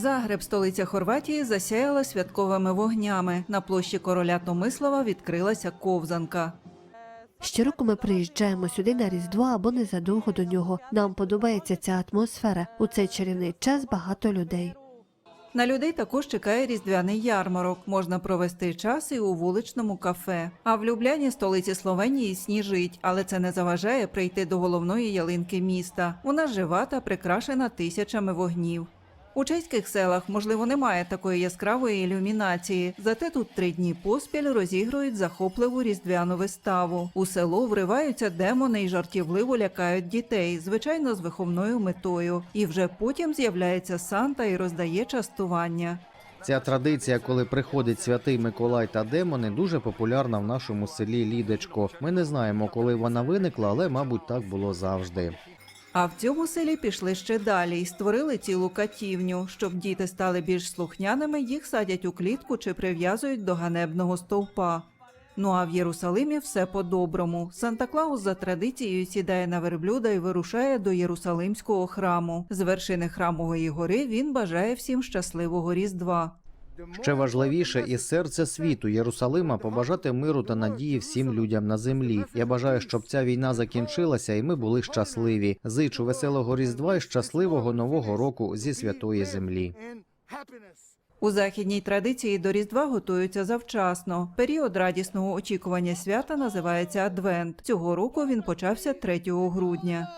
Загреб, столиця Хорватії, засяяла святковими вогнями. На площі короля Томислава відкрилася ковзанка. Щороку ми приїжджаємо сюди на Різдво або незадовго до нього. Нам подобається ця атмосфера. У цей чарівний час багато людей. На людей також чекає різдвяний ярмарок. Можна провести час і у вуличному кафе. А в Любляні, столиці Словенії, сніжить, але це не заважає прийти до головної ялинки міста. Вона жива та прикрашена тисячами вогнів. У чеських селах, можливо, немає такої яскравої ілюмінації, зате тут три дні поспіль розігрують захопливу різдвяну виставу. У село вриваються демони і жартівливо лякають дітей, звичайно, з виховною метою. І вже потім з'являється Санта і роздає частування. Ця традиція, коли приходить святий Миколай та демони, дуже популярна в нашому селі Лідечко. Ми не знаємо, коли вона виникла, але мабуть так було завжди. А в цьому селі пішли ще далі і створили цілу катівню. Щоб діти стали більш слухняними, їх садять у клітку чи прив'язують до ганебного стовпа. Ну а в Єрусалимі все по-доброму. Санта Клаус за традицією сідає на верблюда і вирушає до Єрусалимського храму. З вершини храмової гори він бажає всім щасливого Різдва. Ще важливіше із серця світу Єрусалима побажати миру та надії всім людям на землі. Я бажаю, щоб ця війна закінчилася і ми були щасливі. Зичу веселого різдва і щасливого нового року зі святої землі. У західній традиції до Різдва готуються завчасно. Період радісного очікування свята називається Адвент. Цього року він почався 3 грудня.